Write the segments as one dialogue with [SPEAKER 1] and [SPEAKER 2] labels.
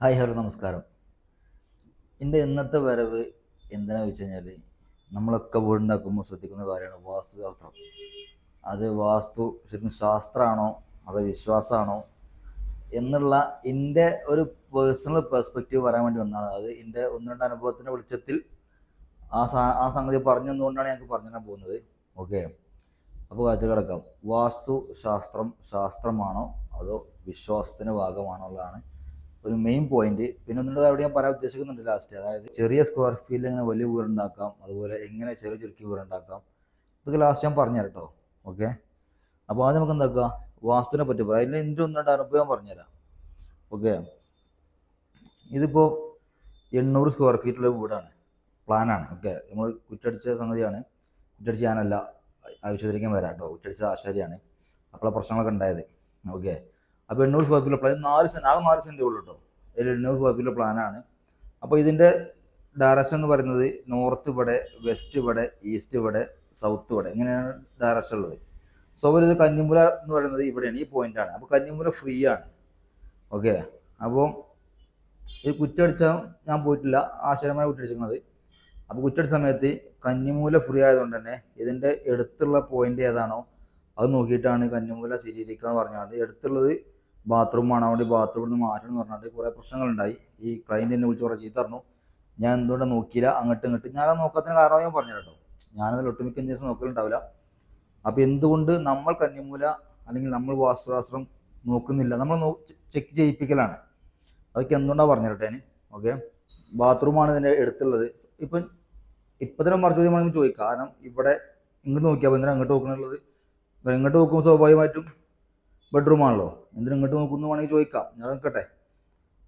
[SPEAKER 1] Hi hello നമസ്കാരം. എന്റെ ഇന്നത്തെ വരവ് എന്തിനാ വെച്ച് കഴിഞ്ഞാൽ നമ്മളൊക്കെ വീടുണ്ടാക്കുമ്പോൾ ശ്രദ്ധിക്കുന്ന കാര്യമാണ് വാസ്തുശാസ്ത്രം. അത് വാസ്തു ശരിക്കും ശാസ്ത്രമാണോ അതോ വിശ്വാസമാണോ എന്നുള്ള എന്റെ ഒരു പേഴ്സണൽ പെർസ്പെക്റ്റീവ് പറയാൻ വേണ്ടി വന്നതാണ്. അത് എന്റെ ഒന്ന് രണ്ട് അനുഭവത്തിന്റെ വെളിച്ചത്തിൽ ആ സാ ആ സംഗതി പറഞ്ഞു തന്നുകൊണ്ടാണ് ഞങ്ങൾക്ക് പറഞ്ഞു തരാൻ പോകുന്നത്. ഓക്കെ അപ്പോൾ കാര്യത്തിൽ കിടക്കാം. വാസ്തു ശാസ്ത്രം ശാസ്ത്രമാണോ അതോ വിശ്വാസത്തിന്റെ ഭാഗമാണോ ഉള്ളതാണ് ഒരു മെയിൻ പോയിന്റ് പിന്നെ ഒന്നുകൂടെ അവിടെ ഞാൻ പറയാൻ ഉദ്ദേശിക്കുന്നുണ്ട് ലാസ്റ്റ് അതായത് ചെറിയ സ്ക്വയർ ഫീറ്റിൽ എങ്ങനെ വലിയ വീട് ഉണ്ടാക്കാം അതുപോലെ എങ്ങനെ ചെറിയ ചുരുക്കി വീടുണ്ടാക്കാം. ഇതൊക്കെ ലാസ്റ്റ് ഞാൻ പറഞ്ഞു കേട്ടോ ഓക്കെ അപ്പോൾ ആദ്യം നമുക്ക് എന്താക്കുക വാസ്തുവിനെ പറ്റി പറയാം. അതിൽ എന്റെ ഒന്നുകൊണ്ട് അനുഭവം പറഞ്ഞുതരാം. ഓക്കെ ഇതിപ്പോൾ എണ്ണൂറ് സ്ക്വയർ ഫീറ്റുള്ള വീടാണ്. പ്ലാനാണ് ഓക്കെ നമ്മൾ കുറ്റടിച്ച സംഗതിയാണ്. കുറ്റടിച്ച് ഞാനല്ല. ആവശ്യത്തിലേക്കും വരാം കേട്ടോ കുറ്റടിച്ച ആശാരിയാണ്. അപ്പോഴാണ് പ്രശ്നങ്ങളൊക്കെ ഉണ്ടായത്. ഓക്കെ അപ്പോൾ എണ്ണൂറ് സ്ക്വയർ ഫീറ്റ് പ്ലാൻ നാല് സെന്റ് ആകെ നാല് സെന്റേ ഉള്ളൂ കേട്ടോ അതിൽ എണ്ണൂറ് സ്ക്വയർ ഫീറ്റ് പ്ലാനാണ് അപ്പോൾ ഇതിന്റെ ഡയറക്ഷൻ എന്ന് പറയുന്നത് നോർത്ത് ഇവിടെ വെസ്റ്റ് ഇവിടെ ഈസ്റ്റ് ഇവിടെ സൗത്ത് ഇവിടെ. ഇങ്ങനെയാണ് ഡയറക്ഷൻ ഉള്ളത്. സോ അവർ ഇത് കന്നിമുല എന്ന് പറയുന്നത് ഇവിടെയാണ് ഈ പോയിന്റാണ് അപ്പോൾ കന്നിമുല ഫ്രീ ആണ്. ഓക്കെ അപ്പോൾ ഈ കുറ്റടിച്ച ഞാൻ പോയിട്ടില്ല. ആശ്ചര്യമായി കുറ്റടിച്ചിരിക്കുന്നത് അപ്പോൾ കുറ്റടിച്ച സമയത്ത് കന്നിമൂല ഫ്രീ ആയതുകൊണ്ട് തന്നെ ഇതിന്റെ എടുത്തുള്ള പോയിന്റ് ഏതാണോ അത് നോക്കിയിട്ടാണ് കന്നിമൂല സ്ഥിരീകരിക്കുക എന്ന് പറഞ്ഞാൽ എടുത്തുള്ളത് ബാത്റൂമാണ് അവിടെ ബാത്റൂമിൽ നിന്ന് മാറ്റണം എന്ന് പറഞ്ഞാൽ കുറേ പ്രശ്നങ്ങളുണ്ടായി. ഈ ക്ലയന്റ് എന്നെ വിളിച്ച് കുറേ ചീത്ത പറഞ്ഞു ഞാൻ എന്തുകൊണ്ടാണ് നോക്കിയില്ല. അങ്ങോട്ട് ഇങ്ങോട്ട്. ഞാൻ നോക്കാത്തതിന് കാരണം ഞാൻ പറഞ്ഞു കേട്ടോ. ഞാനതിൽ ഒട്ടുമിക്ക ദിവസം നോക്കലുണ്ടാവില്ല. അപ്പോൾ എന്തുകൊണ്ട് നമ്മൾ കന്നിമൂല അല്ലെങ്കിൽ നമ്മൾ വാസ്തുശാസ്ത്രം നോക്കുന്നില്ല? നമ്മൾ ചെക്ക് ചെയ്യിപ്പിക്കലാണ്. അതൊക്കെ എന്തുകൊണ്ടാണ് പറഞ്ഞു കേട്ടോ ഞാൻ ഓക്കെ ബാത്റൂമാണ് ഇതിന്റെ അടുത്തുള്ളത് ഇപ്പം ഇപ്പത്തിന് മറിച്ച് ചോദ്യം വേണമെങ്കിൽ ചോദിക്കാം. കാരണം ഇവിടെ ഇങ്ങോട്ട് നോക്കിയാൽ എന്തിനാണ് അങ്ങോട്ട് നോക്കണുള്ളത് ഇപ്പൊ ഇങ്ങോട്ട് നോക്കുമ്പോൾ സ്വാഭാവികമായിട്ടും ബെഡ്റൂം ആണല്ലോ എന്തിനാ ഇങ്ങോട്ട് നോക്കുന്നു വേണമെങ്കിൽ ചോദിക്കാം. ഞാൻ നിൽക്കട്ടെ.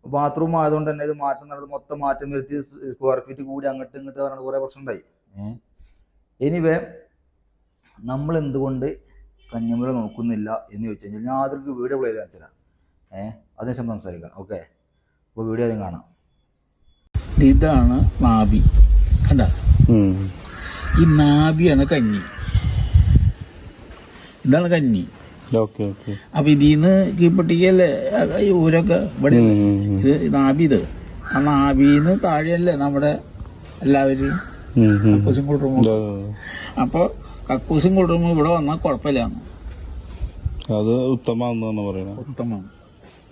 [SPEAKER 1] ബാത്റൂം ആയതുകൊണ്ട് തന്നെ ഇത് മാറ്റം നടന്ന് മൊത്തം മാറ്റം വരുത്തി സ്ക്വയർ ഫീറ്റ് കൂടി അങ്ങോട്ട് ഇങ്ങോട്ട് പറഞ്ഞാൽ കുറേ പ്രശ്നം ഉണ്ടായി ഏഹ് എനിവേ നമ്മൾ എന്തുകൊണ്ട് കന്യാമുല നോക്കുന്നില്ല എന്ന് ചോദിച്ചു കഴിഞ്ഞാൽ ഞാൻ ആദ്യം വീഡിയോ പ്ലേ ചെയ്ത് വെച്ചാൽ ഏഹ് അതിനുശേഷം സംസാരിക്കാം. ഓക്കെ. അപ്പോൾ വീഡിയോ ആദ്യം കാണാം.
[SPEAKER 2] ഇതാണ് നാബി കണ്ട? ഈ നാബിയാണ് കഞ്ഞി. ഇതാണ് കഞ്ഞി. അപ്പൊ ഇതിന്ന് കീഴ്പട്ടിക്കല്ലേ ഈ ഊരൊക്കെ ഇവിടെ ഇത് നാഭി ഇത്. ആ നാബിന്ന് താഴെയല്ലേ നമ്മുടെ എല്ലാവരും? കക്കൂസും കുളിറുമ്പോ അപ്പൊ കക്കൂസും കുളിറുമ്പോ ഇവിടെ വന്നാൽ കുഴപ്പമില്ലാന്ന്.
[SPEAKER 3] അത് ഉത്തമാന്ന് പറയണത്
[SPEAKER 2] ഉത്തമം.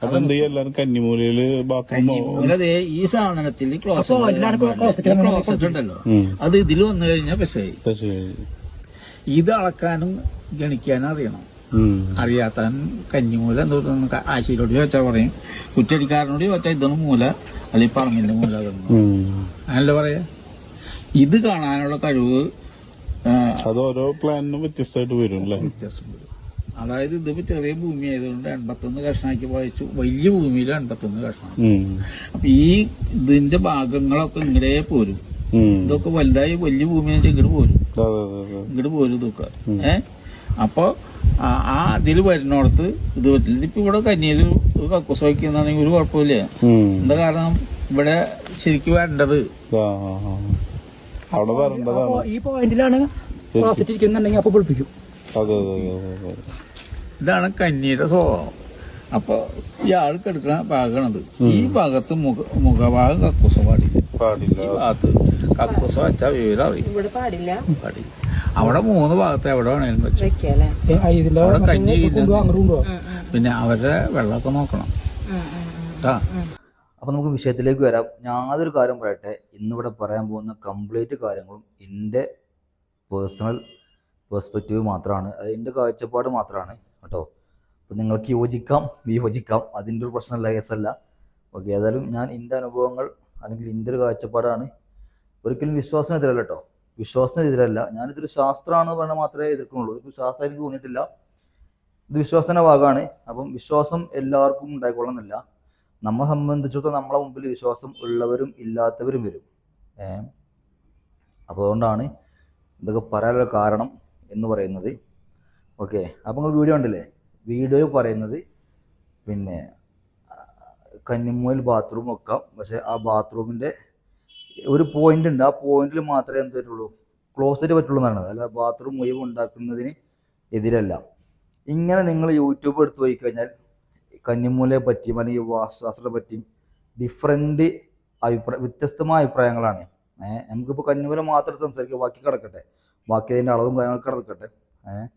[SPEAKER 3] അതെന്ത് എല്ലാരും കന്നിമൂലയിൽ
[SPEAKER 2] കന്നിമൂലതേ ഈ സാധനത്തിൽ ക്ലോസറ്റ് ക്ലോസറ്റ് ഉണ്ടല്ലോ അത് ഇതിൽ വന്നു കഴിഞ്ഞാൽ പെശായി. ഇത് അളക്കാനും ഗണിക്കാനും അറിയണം. അറിയാത്തവൻ കഞ്ഞിമൂല എന്തോന്നു ആശയിലോട് ചോദിച്ചാൽ പറയും. കുറ്റടിക്കാരനോട് ചോദിച്ചാൽ ഇതൊന്നും മൂല അല്ലെങ്കിൽ പറമ്പിന്റെ മൂല അതൊന്നും അങ്ങനല്ല പറയാ? ഇത് കാണാനുള്ള കഴിവ് ആ,
[SPEAKER 3] അത് ഓരോ പ്ലാനിനും വ്യത്യസ്തമായിട്ട് വരും അല്ലേ?
[SPEAKER 2] വ്യത്യാസം വരും. അതായത് ഇതിപ്പോ ചെറിയ ഭൂമി ആയതുകൊണ്ട് എൺപത്തൊന്ന് കഷ്ണാക്കി വായിച്ചു വലിയ ഭൂമിയിൽ എൺപത്തൊന്ന് കഷ്ണം. അപ്പൊ ഈ ഇതിന്റെ ഭാഗങ്ങളൊക്കെ ഇങ്ങടേ പോരും. ഇതൊക്കെ വലുതായി വലിയ ഭൂമി വെച്ചാൽ ഇങ്ങോട്ട് പോരും ഇങ്ങോട്ട് പോരും ഇതൊക്കെ. ഏഹ് അപ്പൊ ആ- ആ ഇതിൽ വരുന്നിടത്ത് ഇത് പറ്റില്ല. ഇപ്പൊ ഇവിടെ കന്നിയിൽ ഒരു കക്കൂസ് വയ്ക്കുന്നാണെങ്കിൽ ഒരു കുഴപ്പമില്ല. എന്താ കാരണം? ഇവിടെ ശരിക്കും
[SPEAKER 3] ആ. അവിടെ വരേണ്ടതാണ്.
[SPEAKER 4] ഈ പോയിന്റിലാണ് ഇരിക്കുന്നുണ്ടെങ്കിൽ അപ്പൊ പൊളിപ്പിക്കും.
[SPEAKER 3] അതെ അതെ അതെ അതെ
[SPEAKER 2] ഇതാണ് കന്നിയുടെ സ്വഭാവം. അപ്പൊ ഇയാൾ എടുക്കുന്ന ഭാഗമാണത്. ഈ ഭാഗത്ത് മുഖ മുഖഭാഗം കക്കൂസം പാടില്ല.
[SPEAKER 3] പാടില്ല.
[SPEAKER 2] ഈ ഭാഗത്ത് കക്കൂസം വെച്ചാൽ വിവരം അറിയും.
[SPEAKER 5] ഇവിടെ പാടില്ല.
[SPEAKER 2] പാടില്ല. അവിടെ മൂന്ന് ഭാഗത്ത് എവിടെ വേണേലും വെച്ചു. അവിടെ കഞ്ഞി
[SPEAKER 4] കൊണ്ടുപോകാം
[SPEAKER 2] പിന്നെ അവരുടെ വെള്ളമൊക്കെ നോക്കണം. കേട്ടാ?
[SPEAKER 1] അപ്പോൾ നമുക്ക് വിഷയത്തിലേക്ക് വരാം. യാതൊരു കാര്യം പറയട്ടെ. ഇന്നിവിടെ പറയാൻ പോകുന്ന കംപ്ലീറ്റ് കാര്യങ്ങളും എന്റെ പേഴ്സണൽ പെർസ്പെക്റ്റീവ് മാത്രമാണ്. അത് എന്റെ കാഴ്ചപ്പാട് മാത്രമാണ്. കേട്ടോ? അപ്പോൾ നിങ്ങൾക്ക് യോജിക്കാം വിയോജിക്കാം. അതിന്റെ ഒരു പ്രശ്നമല്ല കേസല്ല ഓക്കെ ഏതായാലും ഞാൻ എന്റെ അനുഭവങ്ങൾ അല്ലെങ്കിൽ എന്റെ ഒരു കാഴ്ചപ്പാടാണ്. ഒരിക്കലും വിശ്വാസത്തിനെതിരല്ല കേട്ടോ. വിശ്വാസത്തിനെതിരല്ല ഞാനിതൊരു ശാസ്ത്രമാണെന്ന് പറഞ്ഞാൽ മാത്രമേ എതിർക്കുന്നുള്ളൂ ഒരു ശാസ്ത്രം എനിക്ക് തോന്നിയിട്ടില്ല. ഇത് വിശ്വാസത്തിന്റെ ഭാഗമാണ്. അപ്പം വിശ്വാസം എല്ലാവർക്കും ഉണ്ടായിക്കൊള്ളുന്നില്ല നമ്മെ സംബന്ധിച്ചിടത്തോളം നമ്മളെ മുമ്പിൽ വിശ്വാസം ഉള്ളവരും ഇല്ലാത്തവരും വരും. അപ്പോൾ അതുകൊണ്ടാണ് ഇതൊക്കെ പറയാനുള്ള കാരണം എന്ന് പറയുന്നത്. ഓക്കെ. അപ്പോൾ നിങ്ങൾ വീഡിയോ ഉണ്ടല്ലേ വീഡിയോയിൽ പറയുന്നത് പിന്നെ കന്നിമൂൽ ബാത്റൂം വെക്കാം. പക്ഷേ ആ ബാത്റൂമിന്റെ ഒരു പോയിന്റ് ഉണ്ട്. ആ പോയിന്റിൽ മാത്രമേ എന്ത് പറ്റുള്ളൂ? ക്ലോസറ്റ് പറ്റുള്ളൂ എന്നാണ്. അല്ല ബാത്റൂം ഒഴിവ് ഉണ്ടാക്കുന്നതിന് എതിരല്ല. ഇങ്ങനെ നിങ്ങൾ യൂട്യൂബ് എടുത്തു പോയി കഴിഞ്ഞാൽ കന്നിമൂലയെ പറ്റിയും അല്ലെങ്കിൽ വാസ്തുശാസ്ത്രത്തെ പറ്റിയും ഡിഫറെന്റ് അഭിപ്രായ വ്യത്യസ്തമായ അഭിപ്രായങ്ങളാണ്. ഏഹ് നമുക്കിപ്പോൾ കന്നിമൂല മാത്രം സംസാരിക്കുക ബാക്കി കിടക്കട്ടെ. ബാക്കി അതിന്റെ അളവും കാര്യങ്ങളൊക്കെ കിടക്കട്ടെ. ഏഹ്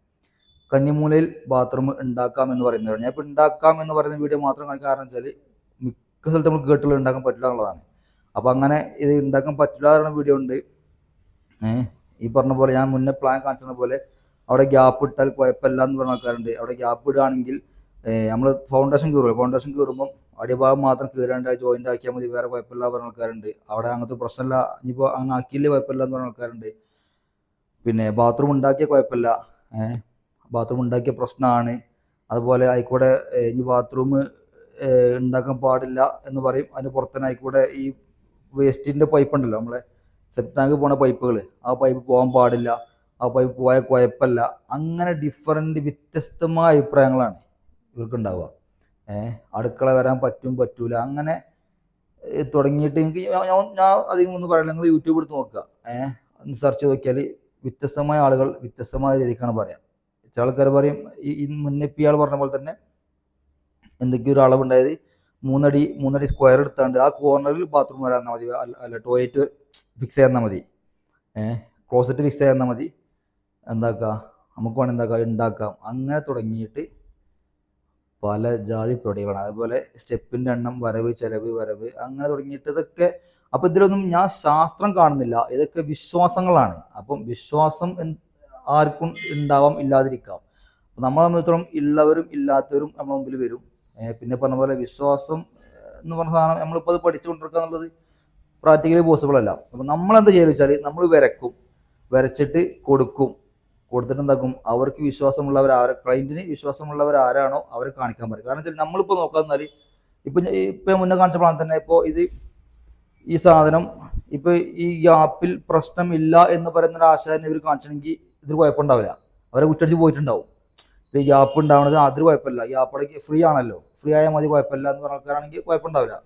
[SPEAKER 1] കന്നിമൂലയിൽ ബാത്റൂം ഉണ്ടാക്കാം എന്ന് പറയുന്നത് ഞാൻ ഇപ്പോൾ ഉണ്ടാക്കാം എന്ന് പറയുന്ന വീഡിയോ മാത്രം കാണിക്കാൻ കാരണം വെച്ചാൽ മിക്ക സ്ഥലത്ത് നമുക്ക് കേട്ടുകൾ ഉണ്ടാക്കാൻ പറ്റില്ല എന്നുള്ളതാണ്. അപ്പോൾ അങ്ങനെ ഇത് ഉണ്ടാക്കാൻ പറ്റില്ല പറയുന്ന വീഡിയോ ഉണ്ട്. ഈ പറഞ്ഞ പോലെ ഞാൻ മുന്നേ പ്ലാൻ കാണിച്ചത് പോലെ അവിടെ ഗ്യാപ്പ് ഇട്ടാൽ കുഴപ്പമില്ല എന്ന് പറഞ്ഞ ആൾക്കാരുണ്ട്. അവിടെ ഗ്യാപ്പ് ഇടുകയാണെങ്കിൽ നമ്മൾ ഫൗണ്ടേഷൻ കീറുമല്ലോ ഫൗണ്ടേഷൻ കീറുമ്പം അടിഭാഗം മാത്രം കീറേണ്ട ജോയിന്റ് ആക്കിയാൽ മതി വേറെ കുഴപ്പമില്ല പറഞ്ഞ ആൾക്കാരുണ്ട്. അവിടെ അങ്ങനത്തെ പ്രശ്നമില്ല. ഇനിയിപ്പോൾ അങ്ങനെ ആക്കിയില്ല കുഴപ്പമില്ല എന്ന് പറഞ്ഞ ആൾക്കാരുണ്ട്. പിന്നെ ബാത്റൂം ഉണ്ടാക്കിയ കുഴപ്പമില്ല. ബാത്റൂം ഉണ്ടാക്കിയ പ്രശ്നമാണ്. അതുപോലെ ആയിക്കൂടെ ഏഹ് ഇനി ബാത്റൂം ഉണ്ടാക്കാൻ പാടില്ല എന്ന് പറയും. അതിന് പുറത്തന്നെ ആയിക്കൂടെ ഈ വേസ്റ്റിന്റെ പൈപ്പ് ഉണ്ടല്ലോ നമ്മളെ സെപ്റ്റ് ടാങ്ക് പോണ പൈപ്പുകൾ ആ പൈപ്പ് പോകാൻ പാടില്ല ആ പൈപ്പ് പോയ കുഴപ്പമില്ല അങ്ങനെ ഡിഫറെന്റ് വ്യത്യസ്തമായ അഭിപ്രായങ്ങളാണ് ഇവർക്കുണ്ടാവുക. ഏഹ് അടുക്കള വരാൻ പറ്റും പറ്റൂല. അങ്ങനെ തുടങ്ങിയിട്ട് എനിക്ക് ഞാൻ ഞാൻ- അധികം ഒന്നും പറയില്ല. നിങ്ങൾ യൂട്യൂബ് എടുത്ത് നോക്കുക. ഏഹ് ഒന്ന് സെർച്ച് ചെയ്ത് നോക്കിയാൽ വ്യത്യസ്തമായ ആളുകൾ വ്യത്യസ്തമായ രീതിക്കാണ് പറയാം. ചില ആൾക്കാർ പറയും ഈ മുന്നേ ഇയാൾ പറഞ്ഞ പോലെ തന്നെ എന്തൊക്കെയോ ഒരു അളവുണ്ടായത് മൂന്നടി മൂന്നടി സ്ക്വയർ എടുത്താണ്ട് ആ കോർണറിൽ ബാത്റൂം വരാൻ മതി. അല്ല ടോയ്ലറ്റ് ഫിക്സ് ചെയ്യാന്നാൽ മതി. ഏഹ് ക്ലോസറ്റ് ഫിക്സ് ചെയ്യാന്നാൽ മതി. എന്താക്കുക നമുക്ക് വേണം എന്താക്കാം? ഉണ്ടാക്കാം അങ്ങനെ തുടങ്ങിയിട്ട് പല ജാതി പരിപാടികളാണ് അതുപോലെ സ്റ്റെപ്പിന്റെ എണ്ണം വരവ് ചെലവ് വരവ് അങ്ങനെ തുടങ്ങിയിട്ട് ഇതൊക്കെ അപ്പം ഇതിലൊന്നും ഞാൻ ശാസ്ത്രം കാണുന്നില്ല. ഇതൊക്കെ വിശ്വാസങ്ങളാണ്. അപ്പം വിശ്വാസം ആർക്കും ഉണ്ടാവാം ഇല്ലാതിരിക്കാം. നമ്മളെ സംബന്ധിച്ചിടത്തോളം ഉള്ളവരും ഇല്ലാത്തവരും നമ്മുടെ മുമ്പിൽ വരും. പിന്നെ പറഞ്ഞ പോലെ വിശ്വാസം എന്ന് പറഞ്ഞ സാധനം നമ്മളിപ്പോൾ അത് പഠിച്ചുകൊണ്ടിരിക്കുക എന്നുള്ളത് പ്രാക്ടിക്കലി പോസിബിൾ അല്ല. അപ്പം നമ്മളെന്ത് ചെയ്യുക വെച്ചാൽ നമ്മൾ വരക്കും. വരച്ചിട്ട് കൊടുക്കും. കൊടുത്തിട്ട് എന്താക്കും? അവർക്ക് വിശ്വാസമുള്ളവർ ആരെ ക്ലയന്റിന് വിശ്വാസമുള്ളവർ ആരാണോ അവരെ കാണിക്കാൻ പറ്റും കാരണം വെച്ചാൽ നമ്മളിപ്പോൾ നോക്കാന്നാൽ ഇപ്പം ഇപ്പം മുന്നേ കാണിച്ച തന്നെ ഇപ്പോൾ ഇത് ഈ സാധനം ഇപ്പോൾ ഈ ഗ്യാപ്പിൽ പ്രശ്നമില്ല എന്ന് പറയുന്ന ഒരു ആശയം ഇവർ കാണിച്ചിട്ടുണ്ടെങ്കിൽ ഇതിൽ കുഴപ്പമുണ്ടാവില്ല. അവരെ കുറ്റടിച്ച് പോയിട്ടുണ്ടാവും. ഈ ഗ്യാപ്പ് ഉണ്ടാവുന്നത് അതിൽ കുഴപ്പമില്ല. ഗ്യാപ്പടേക്ക് ഫ്രീ ആണല്ലോ. ഫ്രീ ആയാൽ മതി കുഴപ്പമില്ല എന്ന് പറഞ്ഞ ആൾക്കാരാണെങ്കിൽ കുഴപ്പമുണ്ടാവില്ല.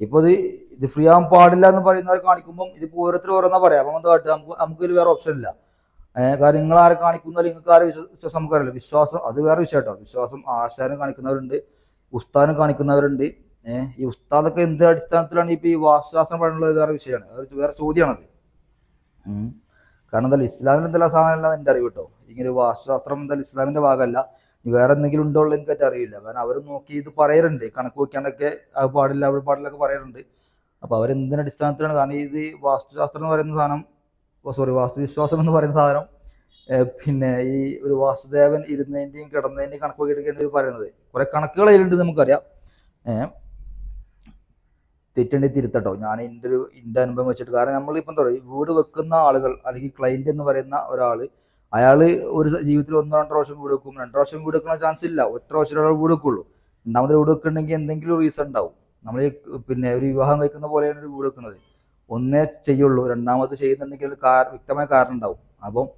[SPEAKER 1] ഇപ്പോൾ ഇത് ഇത് ഫ്രീ ആകാൻ പാടില്ല എന്ന് പറയുന്നവർ കാണിക്കുമ്പം ഇത് ഓരോരുത്തർ ഓരോന്നാ പറയാം. അപ്പം എന്താ നമുക്ക് നമുക്ക് വേറെ ഓപ്ഷൻ ഇല്ല. കാരണം നിങ്ങൾ ആരെ കാണിക്കുന്ന നിങ്ങൾക്ക് ആരെ വിശ്വ- വിശ്വാസം നമുക്കറിയില്ല. വിശ്വാസം അത് വേറെ വിഷയം കേട്ടോ. വിശ്വാസം ആശാരം കാണിക്കുന്നവരുണ്ട് ഉസ്താദം കാണിക്കുന്നവരുണ്ട്. ഈ ഉസ്താദൊക്കെ എന്ത് അടിസ്ഥാനത്തിലാണ് ഇപ്പോൾ ഈ വാസ്തുശാസ്ത്രം പറയുന്നത് വേറെ വിഷയമാണ്. അത് വേറെ ചോദ്യമാണത്. കാരണം എന്തായാലും ഇസ്ലാമിൽ എന്തെല്ലാം സാധനമല്ല എന്റെ അറിവ് കേട്ടോ. ഇങ്ങനെ വാസ്തുശാസ്ത്രം എന്തായാലും ഇസ്ലാമിന്റെ ഭാഗമല്ല. വേറെ എന്തെങ്കിലും ഉണ്ടോ ഉള്ളത് എനിക്കറ്റ് അറിയില്ല. കാരണം അവർ നോക്കി ഇത് പറയാറുണ്ട് കണക്ക് വെക്കാണ്ടൊക്കെ അത് പാടില്ല അവർ പാടില്ലൊക്കെ പറയാറുണ്ട് അപ്പോൾ അവരെന്തിന്റെ അടിസ്ഥാനത്തിലാണ്? കാരണം ഇത് വാസ്തുശാസ്ത്രം എന്ന് പറയുന്ന സാധനം സോറി വാസ്തുവിശ്വാസം എന്ന് പറയുന്ന സാധനം പിന്നെ ഈ ഒരു വാസുദേവൻ ഇരുന്നതിന്റെയും കിടന്നതിന്റെയും കണക്ക് നോക്കിയിട്ടൊക്കെയാണ് ഇവർ പറയുന്നത്. കുറേ കണക്കുകൾ അതിലുണ്ട് നമുക്കറിയാം. തെറ്റുണ്ടെങ്കിൽ തിരുത്തട്ടോ. ഞാൻ എന്റെ ഒരു എന്റെ അനുഭവം വെച്ചിട്ട്. കാരണം നമ്മളിപ്പോൾ എന്താ പറയുക വീട് വെക്കുന്ന ആളുകൾ അല്ലെങ്കിൽ ക്ലൈന്റ് എന്ന് പറയുന്ന ഒരാൾ അയാൾ ഒരു ജീവിതത്തിൽ ഒന്നോ രണ്ടോ പ്രാവശ്യം വീട് വെക്കും രണ്ടു പ്രാവശ്യം വീട് വെക്കുന്ന ചാൻസ് ഇല്ല. ഒറ്റ പ്രാവശ്യം ഒരാൾ വീട് വെക്കുള്ളൂ. രണ്ടാമത് വീട് വെക്കുന്നുണ്ടെങ്കിൽ എന്തെങ്കിലും റീസൺ ഉണ്ടാവും. നമ്മൾ പിന്നെ ഒരു വിവാഹം കഴിക്കുന്ന പോലെയാണ് ഒരു വീട് വെക്കുന്നത്. ഒന്നേ ചെയ്യുള്ളൂ. രണ്ടാമത് ചെയ്യുന്നുണ്ടെങ്കിൽ ഒരു കാർ വ്യക്തമായ കാരണം ഉണ്ടാവും. അപ്പം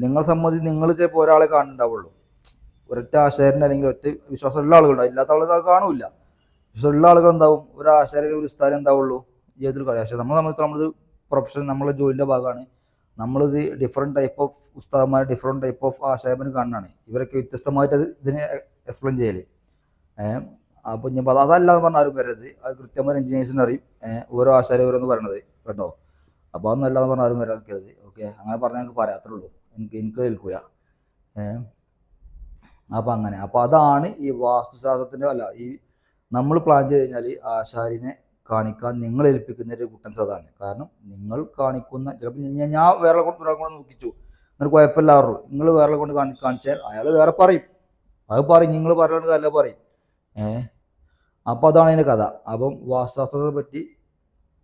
[SPEAKER 1] നിങ്ങളെ സംബന്ധിച്ച് നിങ്ങൾ ചിലപ്പോൾ ഒരാളെ കാണുന്നുണ്ടാവുള്ളൂ. ഒരൊറ്റ ആശയറിന്റെ അല്ലെങ്കിൽ ഒറ്റ വിശ്വാസമുള്ള ആളുകളുണ്ടാവും. ഇല്ലാത്ത ആളുകൾ കാണൂല ഉള്ള ആളുകൾ എന്താവും? ഒരു ആശാരി ഒരു ഉസ്താരം എന്താവുള്ളൂ? ജീവിതത്തിൽ കഴിയും പക്ഷേ നമ്മളെ സംബന്ധിച്ച് നമ്മളൊരു പ്രൊഫഷൻ നമ്മളെ ജോലിന്റെ ഭാഗമാണ്. നമ്മളിത് ഡിഫറെന്റ് ടൈപ്പ് ഓഫ് ഉസ്താദന്മാർ ഡിഫറെന്റ് ടൈപ്പ് ഓഫ് ആശാരത്തിന് കാണാണ് ഇവരൊക്കെ വ്യത്യസ്തമായിട്ട് അത് ഇതിനെ എക്സ്പ്ലെയിൻ ചെയ്യൽ അപ്പോൾ ഞാൻ അതല്ല എന്ന് പറഞ്ഞാൽ ആരും വരരുത്. അത് കൃത്യമായ എഞ്ചിനീയേഴ്സിന് അറിയും. ഓരോ ആശാരം ഓരോന്ന് പറയണത് കേട്ടോ. അപ്പോൾ അതൊന്നും അല്ലാന്ന് പറഞ്ഞാൽ ആരും വരാൻ നിൽക്കരുത്. ഓക്കെ? അങ്ങനെ പറഞ്ഞാൽ എനിക്ക് പറയാത്രേ ഉള്ളൂ എനിക്ക് എനിക്ക് നിൽക്കില്ല അപ്പോൾ അങ്ങനെ. അപ്പോൾ അതാണ് ഈ വാസ്തുശാസ്ത്രത്തിന്റെ അല്ല ഈ നമ്മൾ പ്ലാൻ ചെയ്ത് കഴിഞ്ഞാൽ ആശാരിനെ കാണിക്കാൻ നിങ്ങൾ ഏൽപ്പിക്കുന്ന ഒരു കുട്ടൻസ് അതാണ് കാരണം നിങ്ങൾ കാണിക്കുന്ന ചിലപ്പോൾ ഞാൻ വേറെ കൊണ്ട് ഒരാൾ കൊണ്ട് നോക്കിച്ചു. എന്നിട്ട് കുഴപ്പമില്ലാറു നിങ്ങൾ വേറെ കൊണ്ട് കാണി കാണിച്ചാൽ അയാൾ വേറെ പറയും. അത് പറയും നിങ്ങൾ പറയുന്നത് അല്ല പറയും. ഏഹ് അപ്പോൾ അതാണ് അതിന്റെ കഥ. അപ്പം വാസ്തുശാസ്ത്രത്തെ പറ്റി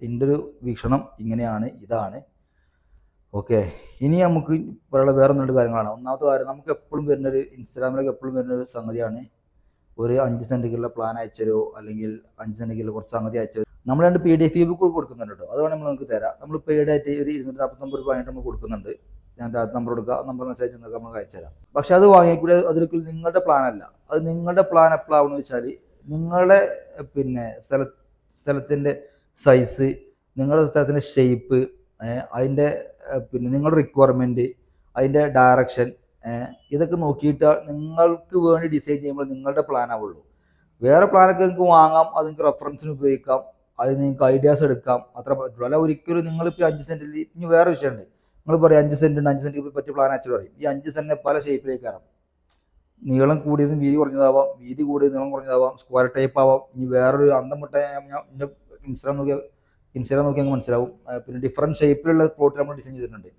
[SPEAKER 1] എന്റെ ഒരു വീക്ഷണം ഇങ്ങനെയാണ് ഇതാണ്. ഓക്കെ. ഇനി നമുക്ക് പറയാനുള്ള വേറെ രണ്ട് കാര്യങ്ങളാണ്. ഒന്നാമത്തെ കാര്യം നമുക്ക് എപ്പോഴും വരുന്നൊരു ഇൻസ്റ്റാഗ്രാമിലൊക്കെ എപ്പോഴും വരുന്നൊരു സംഗതിയാണ് ഒരു അഞ്ച് സെന്റിക്കുള്ള പ്ലാൻ അയച്ചരോ അല്ലെങ്കിൽ അഞ്ച് സെന്റിക്കുള്ള കുറച്ച് സംഗതി അയച്ചോ നമ്മൾ രണ്ട് പി ഡി എഫ് ബുക്ക് കൊടുക്കുന്നുണ്ട് കേട്ടോ. അത് വേണമെങ്കിൽ നമ്മൾ നിങ്ങൾക്ക് തരാം. നമ്മൾ പെയ്ഡ് ആയിട്ട് ഒരു ഇരുന്നൂറ്റി നാൽപ്പത്തൊമ്പത് രൂപ ആയിട്ട് നമ്മൾ കൊടുക്കുന്നുണ്ട്. ഞാൻ താഴത്ത് നമ്പർ കൊടുക്കുക നമ്പർ മെസ്സേജ് നിങ്ങൾക്ക് നമ്മൾ അയച്ചുതരാം പക്ഷെ അത് വാങ്ങിക്കൂടെ അതൊരിക്കലും നിങ്ങളുടെ പ്ലാൻ അല്ല. അത് നിങ്ങളുടെ പ്ലാൻ എപ്പോഴാണെന്ന് വെച്ചാൽ നിങ്ങളുടെ പിന്നെ സ്ഥല സ്ഥലത്തിന്റെ സൈസ് നിങ്ങളുടെ സ്ഥലത്തിന്റെ ഷേപ്പ് അതിന്റെ പിന്നെ നിങ്ങളുടെ റിക്വയർമെന്റ് അതിന്റെ ഡയറക്ഷൻ ഇതൊക്കെ നോക്കിയിട്ട് നിങ്ങൾക്ക് വേണ്ടി ഡിസൈൻ ചെയ്യുമ്പോൾ നിങ്ങളുടെ പ്ലാൻ ആവുള്ളൂ. വേറെ പ്ലാനൊക്കെ നിങ്ങൾക്ക് വാങ്ങാം അത് നിങ്ങൾക്ക് റെഫറൻസിന് ഉപയോഗിക്കാം അത് നിങ്ങൾക്ക് ഐഡിയാസ് എടുക്കാം അത്ര പറ്റുള്ളൂ. അല്ല ഒരിക്കലും നിങ്ങളിപ്പോൾ അഞ്ച് സെന്റിൽ ഇനി വേറെ വിഷയമുണ്ട്. നിങ്ങൾ പറയും അഞ്ച് സെന്റ് ഉണ്ട് അഞ്ച് സെന്റ് പറ്റിയ പ്ലാൻ അച്ഛൻ പറയും. ഈ അഞ്ച് സെന്റിനെ പല ഷേപ്പിലേക്ക് ആകാം നീളം കൂടിയതും വീതി കുറഞ്ഞതാവാം വീതി കൂടിയത് നീളം കുറഞ്ഞതാവാം സ്ക്വയർ ടൈപ്പ് ആവാം. ഇനി വേറൊരു അന്തം മുട്ട ഞാൻ എന്റെ ഇൻസ്റ്റാഗ്രാം നോക്കിയാൽ ഇൻസ്റ്റാഗ്രാം നോക്കിയാൽ മനസ്സിലാവും. പിന്നെ ഡിഫറെന്റ് ഷേപ്പിലുള്ള പ്ലോട്ട് നമ്മൾ ഡിസൈൻ ചെയ്തിട്ടുണ്ട്.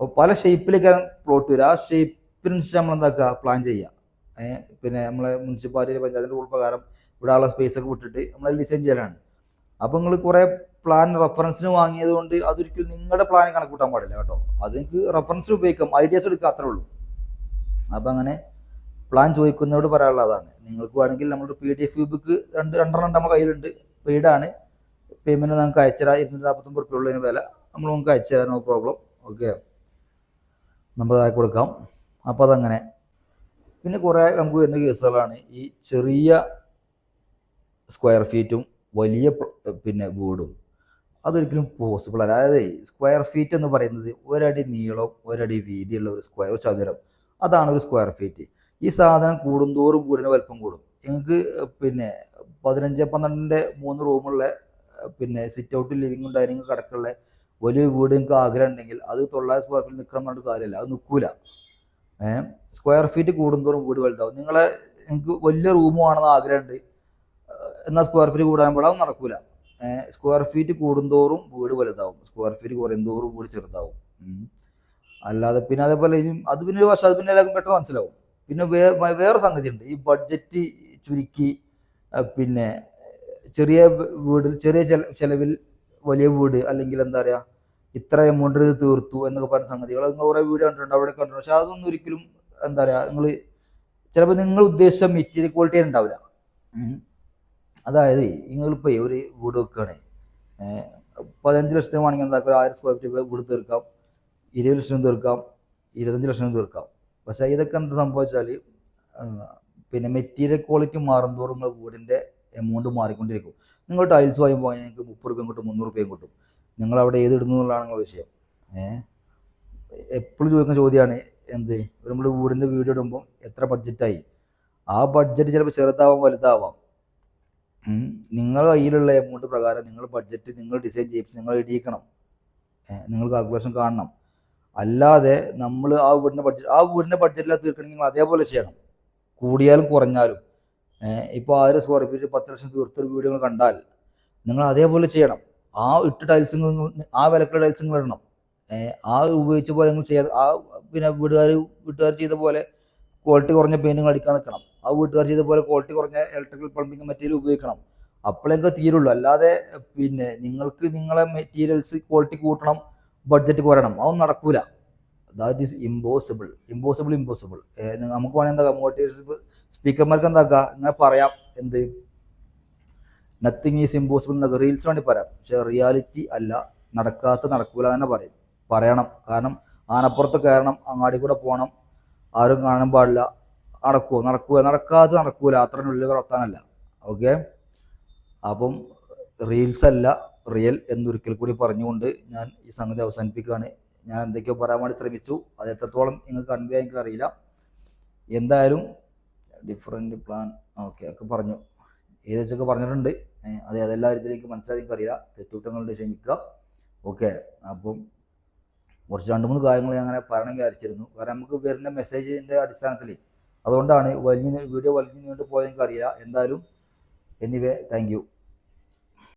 [SPEAKER 1] അപ്പോൾ പല ഷേപ്പിലേക്കാണ് പ്ലോട്ട് വരിക. ആ ഷേപ്പിനനുസരിച്ച് നമ്മൾ എന്താക്കുക? പ്ലാൻ ചെയ്യുക. പിന്നെ നമ്മളെ മുനിസിപ്പാലിറ്റി പഞ്ചായത്തിന്റെ റൂൾ പ്രകാരം ഇവിടെ ഉള്ള സ്പേസ് ഒക്കെ വിട്ടിട്ട് നമ്മൾ ഡിസൈൻ ചെയ്യാനാണ് അപ്പോൾ നിങ്ങൾ കുറേ പ്ലാൻ റെഫറൻസിന് വാങ്ങിയത് കൊണ്ട് അതൊരിക്കലും നിങ്ങളുടെ പ്ലാൻ കണക്ക് കൂട്ടാൻ പാടില്ല കേട്ടോ. അത് നിങ്ങൾക്ക് റെഫറൻസിന് ഉപയോഗിക്കാം. ഐഡിയാസ് എടുക്കുക അത്രേ ഉള്ളൂ. അപ്പോൾ അങ്ങനെ പ്ലാൻ ചോദിക്കുന്നവരോട് പറയാനുള്ളതാണ് നിങ്ങൾക്ക് വേണമെങ്കിൽ നമ്മുടെ പി ഡി എഫ് ബുക്ക് രണ്ട് രണ്ടെണ്ണം നമ്മുടെ കയ്യിലുണ്ട്. പെയ്ഡാണ് പേയ്മെന്റ് നമുക്ക് അയച്ചുതരാം ഇരുന്നൂറ്റി നാൽപ്പത്തൊമ്പത് റുപ്യ ഉള്ളതിന് വില. നമ്മൾ നമുക്ക് അയച്ചുതരാം നോ പ്രോബ്ലം ഓക്കെ നമ്മൾ കൊടുക്കാം. അപ്പോൾ അതങ്ങനെ പിന്നെ കുറേ നമുക്ക് വരുന്ന കേസുകളാണ്. ഈ ചെറിയ സ്ക്വയർ ഫീറ്റും വലിയ പിന്നെ വീടും. അതൊരിക്കലും പോസിബിൾ അല്ല. അതായത് സ്ക്വയർ ഫീറ്റ് എന്ന് പറയുന്നത് ഒരടി നീളം ഒരടി വീതിയുള്ള ഒരു സ്ക്വയർ ചതുരം. അതാണ് ഒരു സ്ക്വയർ ഫീറ്റ് ഈ സാധനം കൂടുന്തോറും കൂടുന്ന വലിപ്പം കൂടും. നിങ്ങൾക്ക് പിന്നെ പതിനഞ്ച് പന്ത്രണ്ടിന്റെ മൂന്ന് റൂമുള്ള പിന്നെ സിറ്റ് ഔട്ട് ലിവിങ്ങും ഡൈനിങ് കിടക്കുള്ള വലിയ വീട് നിങ്ങൾക്ക് ആഗ്രഹം ഉണ്ടെങ്കിൽ അത് തൊള്ളായിരം സ്ക്വയർ ഫീറ്റ് നിൽക്കണം പറഞ്ഞിട്ട് കാര്യമില്ല. അത് നിൽക്കൂല. ഏഹ് സ്ക്വയർ ഫീറ്റ് കൂടുന്തോറും വീട് വലുതാവും. നിങ്ങളെ നിങ്ങൾക്ക് വലിയ റൂമും വേണമെന്ന് ആഗ്രഹമുണ്ട്. എന്നാൽ സ്ക്വയർ ഫീറ്റ് കൂടാൻ അത് നടക്കൂല. സ്ക്വയർ ഫീറ്റ് കൂടുന്തോറും വീട് വലുതാവും. സ്ക്വയർ ഫീറ്റ് കുറയുന്തോറും വീട് ചെറുതാവും. അല്ലാതെ പിന്നെ അതേപോലെ അത് പിന്നെ ഒരു വർഷം അത് പിന്നെ എല്ലാവർക്കും പെട്ടെന്ന് മനസ്സിലാവും. പിന്നെ വേറെ സംഗതി ഉണ്ട് ഈ ബഡ്ജറ്റ് ചുരുക്കി പിന്നെ ചെറിയ വീട് ചെറിയ ചെല- ചെലവിൽ വലിയ വീട് അല്ലെങ്കിൽ എന്താ പറയുക ഇത്ര എമൗണ്ട് ഇത് തീർത്തു എന്നൊക്കെ പറഞ്ഞ സംഗതികൾ. നിങ്ങൾ കുറേ വീഡിയോ കണ്ടിട്ടുണ്ട് അവിടെ കണ്ടിട്ടുണ്ട്. പക്ഷെ അതൊന്നും ഒരിക്കലും എന്താ പറയുക നിങ്ങൾ ചിലപ്പോൾ നിങ്ങൾ ഉദ്ദേശിച്ച മെറ്റീരിയൽ ക്വാളിറ്റി ഉണ്ടാവില്ല. അതായത് നിങ്ങളിപ്പോൾ ഒരു വീട് വെക്കുകയാണ് പതിനഞ്ച് ലക്ഷത്തിന് വേണമെങ്കിൽ എന്താക്കുക ഒരു ആയിരം സ്ക്വയർ ഫീറ്റ് വീട് തീർക്കാം. ഇരുപത് ലക്ഷം തീർക്കാം. ഇരുപത്തഞ്ച് ലക്ഷം തീർക്കാം. പക്ഷേ ഇതൊക്കെ എന്താ സംഭവിച്ചാൽ പിന്നെ മെറ്റീരിയൽ ക്വാളിറ്റി മാറുന്തോറും നിങ്ങളെ വീടിന്റെ എമൗണ്ട് മാറിക്കൊണ്ടിരിക്കും. നിങ്ങൾ ടൈൽസ് വാങ്ങുമ്പോൾ നിങ്ങൾക്ക് മുപ്പത് രൂപയും കിട്ടും മുന്നൂറ് രൂപയും കിട്ടും. നിങ്ങൾ അവിടെ ഏത് ഇടുന്നു എന്നുള്ളതാണ് നിങ്ങളുടെ വിഷയം. ഏഹ് എപ്പോഴും ചോദിക്കുന്ന ചോദ്യമാണ് എന്ത്? നമ്മൾ വീടിന്റെ വീട് ഇടുമ്പോൾ എത്ര ബഡ്ജറ്റായി ആ ബഡ്ജറ്റ് ചിലപ്പോൾ ചെറുതാവാം വലുതാവാം. നിങ്ങളുടെ കയ്യിലുള്ള എമൗണ്ട് പ്രകാരം നിങ്ങൾ ബഡ്ജറ്റ് നിങ്ങൾ ഡിസൈൻ ചെയ്യിച്ച് നിങ്ങൾ ഇടിയിക്കണം നിങ്ങൾ കാൽക്കുലേഷൻ കാണണം. അല്ലാതെ നമ്മൾ ആ വീടിന്റെ ബഡ്ജറ്റ് ആ വീടിന്റെ ബഡ്ജറ്റിലാണ് തീർക്കണമെങ്കിൽ നിങ്ങൾ അതേപോലെ ചെയ്യണം. കൂടിയാലും കുറഞ്ഞാലും. ഇപ്പോൾ ആയിരം സ്ക്വയർ ഫീറ്റ് പത്ത് ലക്ഷം തീർത്തൊരു വീട് നിങ്ങൾ കണ്ടാൽ നിങ്ങൾ അതേപോലെ ചെയ്യണം. ആ ഇട്ട് ടൈൽസ് ആ വിലക്കുള്ള ടൈൽസ് ഇടണം. ആ ഉപയോഗിച്ച പോലെ നിങ്ങൾ ചെയ്യാതെ ആ പിന്നെ വീട്ടുകാർ വീട്ടുകാർ ചെയ്ത പോലെ ക്വാളിറ്റി കുറഞ്ഞ പെയിന്റിങ് അടിക്കാൻ നിൽക്കണം. ആ വീട്ടുകാർ ചെയ്ത പോലെ ക്വാളിറ്റി കുറഞ്ഞ ഇലക്ട്രിക്കൽ പ്ലംബിങ് മെറ്റീരിയൽ ഉപയോഗിക്കണം. അപ്പോഴേക്ക് തീരുള്ളൂ. അല്ലാതെ പിന്നെ നിങ്ങൾക്ക് നിങ്ങളെ മെറ്റീരിയൽസ് ക്വാളിറ്റി കൂട്ടണം ബഡ്ജറ്റ് കുറയണം. അതൊന്നും നടക്കൂല. That is impossible impossible impossible നമുക്ക് വേണമെങ്കിൽ എന്താ മോട്ടിവേഷൻ സ്പീക്കർമാർക്ക് എന്താക്കുക ഇങ്ങനെ പറയാം. എന്ത്? നത്തിങ് ഈസ് ഇമ്പോസിബിൾ എന്നൊക്കെ റീൽസ് വേണ്ടി പറയാം. പക്ഷെ റിയാലിറ്റി അല്ല. നടക്കാത്ത നടക്കൂല തന്നെ പറയും. പറയണം. കാരണം ആനപ്പുറത്ത് കയറണം അങ്ങാടി കൂടെ പോകണം. ആരും കാണാൻ പാടില്ല. നടക്കുമോ നടക്കൂല. നടക്കാത്ത നടക്കൂല. അത്രനുള്ളിൽ വളർത്താനല്ല ഓക്കെ അപ്പം റീൽസ് അല്ല. റിയൽ എന്നൊരിക്കൽ കൂടി പറഞ്ഞുകൊണ്ട് ഞാൻ ഈ സംഗതി അവസാനിപ്പിക്കുകയാണ്. ഞാൻ എന്തൊക്കെയോ പറയാൻ വേണ്ടി ശ്രമിച്ചു. അത് എത്രത്തോളം നിങ്ങൾക്ക് കൺവേ എനിക്ക് അറിയില്ല. എന്തായാലും ഡിഫറെന്റ് പ്ലാൻ ഓക്കെ ഒക്കെ പറഞ്ഞു. ഏകദേശമൊക്കെ പറഞ്ഞിട്ടുണ്ട്? അത് ഏതെല്ലാ രീതിയിലേക്ക് മനസ്സിലാക്കി എനിക്കറിയില്ല. തെറ്റുകുറ്റങ്ങളുണ്ട് ക്ഷമിക്കുക. ഓക്കെ അപ്പം കുറച്ച് രണ്ട് മൂന്ന് കാര്യങ്ങൾ ഞാൻ അങ്ങനെ പറയണം വിചാരിച്ചിരുന്നു. കാരണം നമുക്ക് വരുന്ന മെസ്സേജിന്റെ അടിസ്ഥാനത്തിൽ അതുകൊണ്ടാണ് വലിഞ്ഞ് വീഡിയോ വലിഞ്ഞ് നീണ്ടു പോയത് എനിക്ക് അറിയില്ല എന്തായാലും എനിവേ താങ്ക് യു